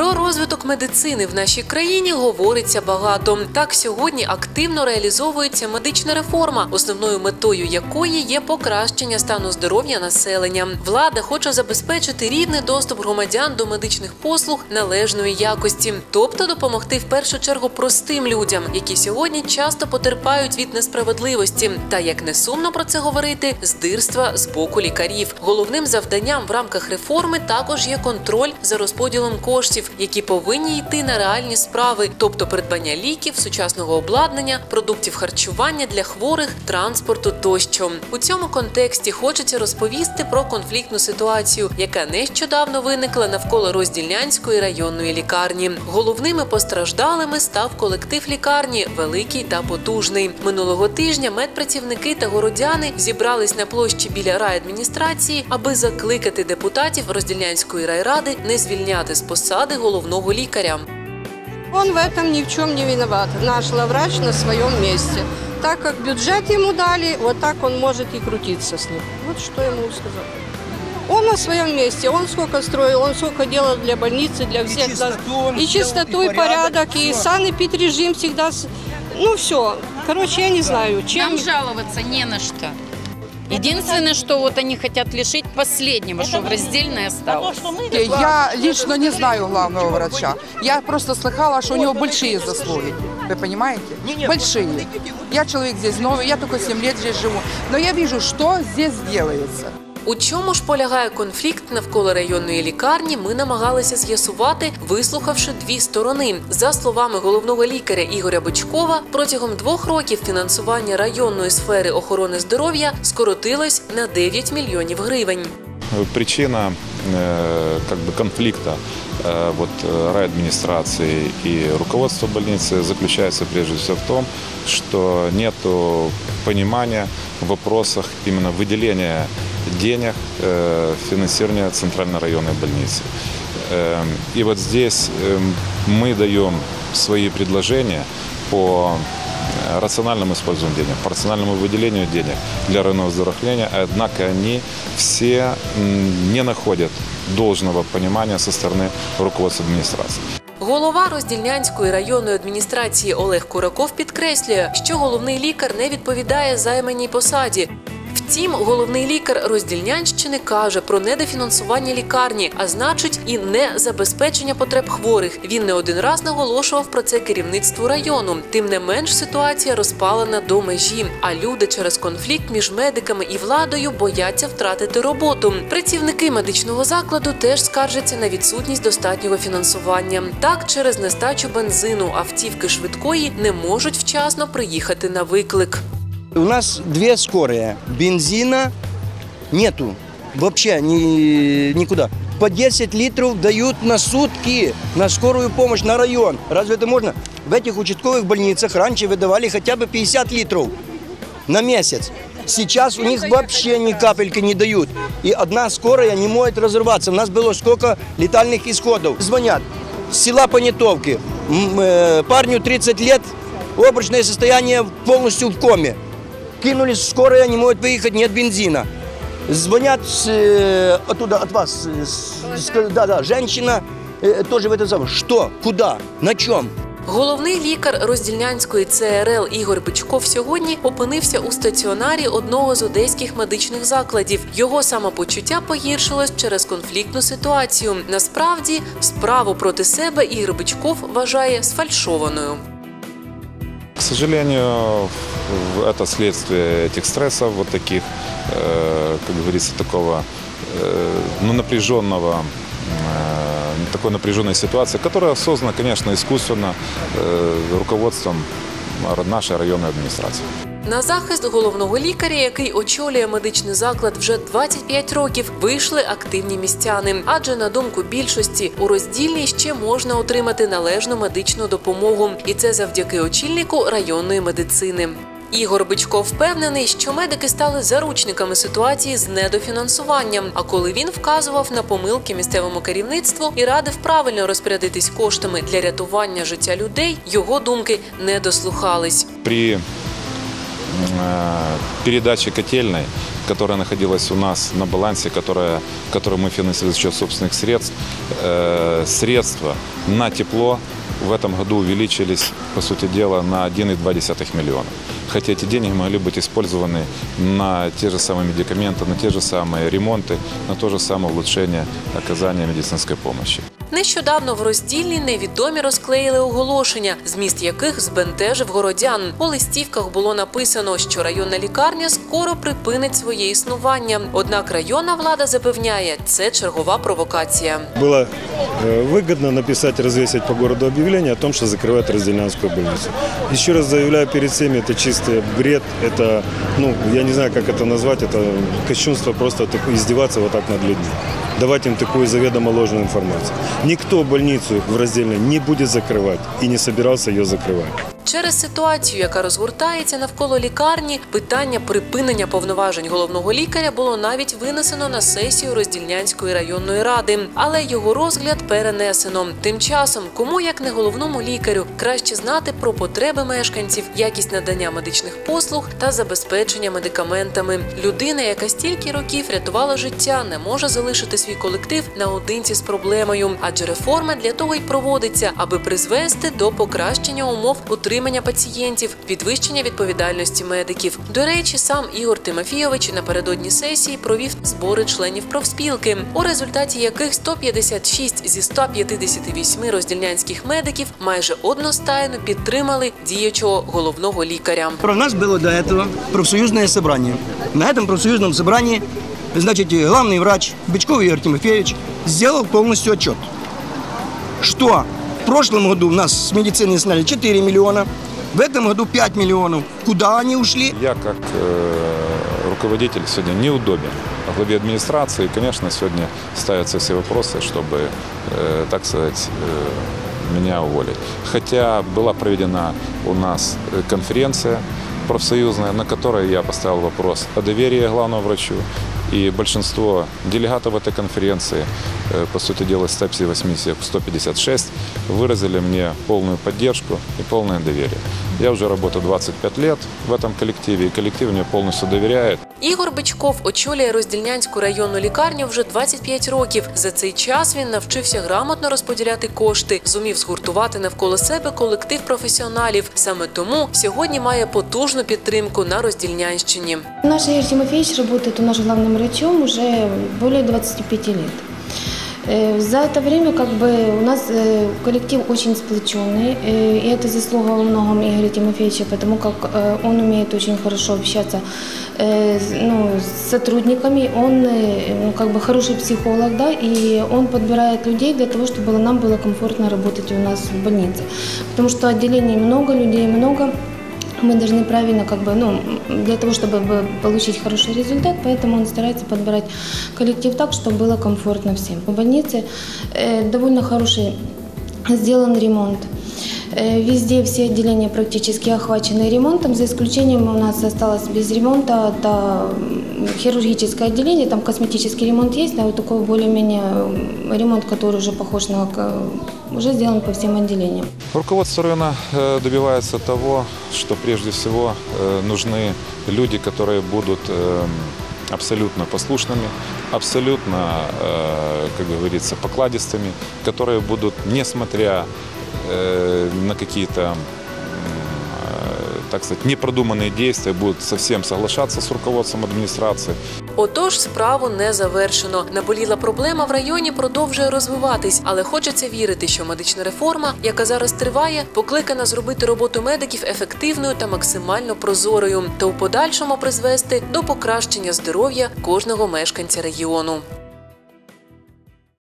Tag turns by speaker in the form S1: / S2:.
S1: Про розвиток медицини в нашій країні говориться багато. Так сьогодні активно реалізовується медична реформа, основною метою якої є покращення стану здоров'я населення. Влада хоче забезпечити рівний доступ громадян до медичних послуг належної якості, тобто допомогти в першу чергу простим людям, які сьогодні часто потерпають від несправедливості, та як не сумно про це говорити, здирства з боку лікарів. Головним завданням в рамках реформи також є контроль за розподілом коштів, які повинні йти на реальні справи, тобто придбання ліків, сучасного обладнання, продуктів харчування для хворих, транспорту тощо. У цьому контексті хочеться розповісти про конфліктну ситуацію, яка нещодавно виникла навколо роздільнянської районної лікарні. Головними постраждалими став колектив лікарні, великий та потужний. Минулого тижня медпрацівники та городяни зібрались на площі біля райадміністрації, аби закликати депутатів роздільнянської райради не звільняти з посади головного лікаря.
S2: Он в этом ни в чем не виноват. Наш главврач на своем месте. Так как бюджет ему дали, вот так он может и крутиться с ним. Вот что я ему сказал. Он на своем месте, он сколько строил, он сколько делал для больницы, для всех. нас.
S3: чистоту он
S2: и чистоту,
S3: и
S2: и порядок,
S3: порядок,
S2: и
S3: всё.
S2: санэпидрежим всегда... Ну все. Короче, я не знаю, чем...
S4: Нам жаловаться не на что. Единственное, что вот они хотят лишить последнего, что в раздельное осталось.
S5: Я лично не знаю главного врача. Я просто слыхала, что у него большие заслуги. Вы понимаете? Большие. Я человек здесь новый, я только 7 лет здесь живу. Но я вижу, что здесь делается.
S1: У чому ж полягає конфлікт навколо районної лікарні? Ми намагалися з'ясувати, вислухавши дві сторони. За словами головного лікаря Ігоря Бочкова, протягом двох років фінансування районної сфери охорони здоров'я скоротилось на 9 мільйонів гривень.
S6: Причина э, как бы конфликта э, вот, э, райадминистрации и руководства больницы заключается прежде всего в том, что нет понимания в вопросах именно выделения денег э, финансирования центральной районной больницы. Эм, И вот здесь эм, мы даем свои предложения по э, рациональному использованию денег, по рациональному выделению денег для районного здравоохранения, однако они все м, не находят должного понимания со стороны руководства администрации.
S1: Голова Роздільнянської районної адміністрації Олег Кураков підкреслює, що головний лікар не відповідає займаній посаді. Втім, головний лікар Роздільнянщини каже про недофінансування лікарні, а значить, і не забезпечення потреб хворих. Він не один раз наголошував про це керівництву району. Тим не менш, ситуація розпалена до межі. А люди через конфлікт між медиками і владою бояться втратити роботу. Працівники медичного закладу теж скаржаться на відсутність достатнього фінансування. Так, через нестачу бензину автівки швидкої не можуть вчасно приїхати на виклик.
S3: У нас две скорые. Бензина нету. Вообще ни, никуда. По 10 литров дают на сутки на скорую помощь на район. Разве это можно? В этих участковых больницах раньше выдавали хотя бы 50 литров на месяц. Сейчас у них вообще ни капельки не дают. И одна скорая не может разрываться. У нас было сколько летальных исходов. Звонят с села Понятовки. Э, Парню 30 лет, обрачное состояние полностью в коме. Кинулись в скорая, не могут выехать, нет бензина. Звонят с, э, оттуда, от вас, э, с- с- да, да, женщина э, тоже в это самое. Что? Куда? На чем?
S1: Головний лікар роздільнянської ЦРЛ Ігор Бичков сьогодні опинився у стаціонарі одного з одеських медичних закладів. Його самопочуття погіршилось через конфліктну ситуацію. Насправді, справу проти себе Ігор Бичков вважає сфальшованою.
S6: К сожалению, в- это следствие этих стрессов, вот таких, э, как говорится, такого э, ну, напряженного э, такой напряженной ситуации, которая создана, конечно, искусственно э, руководством нашей районной администрации.
S1: На захист головного лікаря, який очолює медичний заклад вже 25 років, вийшли активні містяни. Адже на думку більшості у роздільній ще можна отримати належну медичну допомогу, і це завдяки очільнику районної медицини. Ігор Бичко впевнений, що медики стали заручниками ситуації з недофінансуванням. А коли він вказував на помилки місцевому керівництву і радив правильно розпорядитись коштами для рятування життя людей, його думки не дослухались.
S6: При э, передаче котельной, которая находилась у нас на балансе, которая, которую мы финансировали за счет собственных средств, э, средства на тепло в этом году увеличились, по сути дела, на 1,2 миллиона. Хотя эти деньги могли быть использованы на те же самые медикаменты, на те же самые ремонты, на то же самое улучшение оказания медицинской помощи.
S1: Нещодавно в роздільні невідомі розклеїли оголошення, зміст яких збентежив городян. У листівках було написано, що районна лікарня скоро припинить своє існування. Однак районна влада запевняє, це чергова провокація.
S7: Было э, выгодно написать, развесить по городу объявление о том, что закрывают Разделянскую больницу. Еще раз заявляю перед всеми, это чистый бред, это, ну, я не знаю, как это назвать, это кощунство просто так- издеваться вот так над людьми. Давать им такую заведомо ложную информацию. Никто больницу в Раздельной не будет закрывать и не собирался ее закрывать.
S1: Через ситуацію, яка розгортається навколо лікарні, питання припинення повноважень головного лікаря було навіть винесено на сесію Роздільнянської районної ради, але його розгляд перенесено. Тим часом, кому як не головному лікарю, краще знати про потреби мешканців, якість надання медичних послуг та забезпечення медикаментами. Людина, яка стільки років рятувала життя, не може залишити свій колектив наодинці з проблемою, адже реформа для того й проводиться, аби призвести до покращення умов утримання пацієнтів, підвищення відповідальності медиків. До речі, сам Ігор Тимофійович напередодні сесії провів збори членів профспілки, у результаті яких 156 зі 158 роздільнянських медиків майже одностайно підтримали діючого головного лікаря.
S3: У нас было до этого профсоюзное собрание. На этом профсоюзном собрании, значит, главный врач Бычков Игорь Тимофеевич сделал полностью отчет, что в прошлом году у нас с медицины сняли 4 миллиона, в этом году 5 миллионов. Куда они ушли?
S6: Я как э, руководитель сегодня неудобен главе администрации. И, конечно, сегодня ставятся все вопросы, чтобы, э, так сказать, э, меня уволить. Хотя была проведена у нас э, конференция профсоюзная, на которой я поставил вопрос о доверии главному врачу. И большинство делегатов этой конференции, э, по сути дела, из 180, 156, выразили мне полную поддержку и полное доверие. Я уже работаю 25 лет в этом коллективе, и коллектив мне полностью доверяет.
S1: Ігор Бичков очолює Роздільнянську районну лікарню вже 25 років. За цей час він навчився грамотно розподіляти кошти, зумів згуртувати навколо себе колектив професіоналів. Саме тому сьогодні має потужну підтримку на Роздільнянщині.
S8: Наш Тимофеевич работает у нас главным врачом уже более 25 лет. Э, За это время как бы у нас э, коллектив очень сплоченный, э, и это заслуга во многом Игоря Тимофеевича, потому как э, он умеет очень хорошо общаться э, с- ну, с сотрудниками, он э, ну, как бы хороший психолог, да, и он подбирает людей для того, чтобы нам было комфортно работать у нас в больнице. Потому что отделений много, людей много, мы должны правильно, как бы, ну, для того, чтобы бы получить хороший результат, поэтому он старается подбирать коллектив так, чтобы было комфортно всем. В больнице э, довольно хороший сделан ремонт. Э, Везде все отделения практически охвачены ремонтом, за исключением у нас осталось без ремонта это хирургическое отделение, там косметический ремонт есть, а вот такой более-менее ремонт, который уже похож на, уже сделан по всем отделениям.
S6: Руководство района э, добивается того, что прежде всего э, нужны люди, которые будут абсолютно послушными, абсолютно, как говорится, покладистыми, которые будут, несмотря на какие-то э, так сказать, непродуманные действия, будут совсем соглашаться с руководством администрации.
S1: Отож, справу не завершено. Наболіла проблема в районі продовжує розвиватись, але хочеться вірити, що медична реформа, яка зараз триває, покликана зробити роботу медиків ефективною та максимально прозорою, та у подальшому призвести до покращення здоров'я кожного мешканця регіону.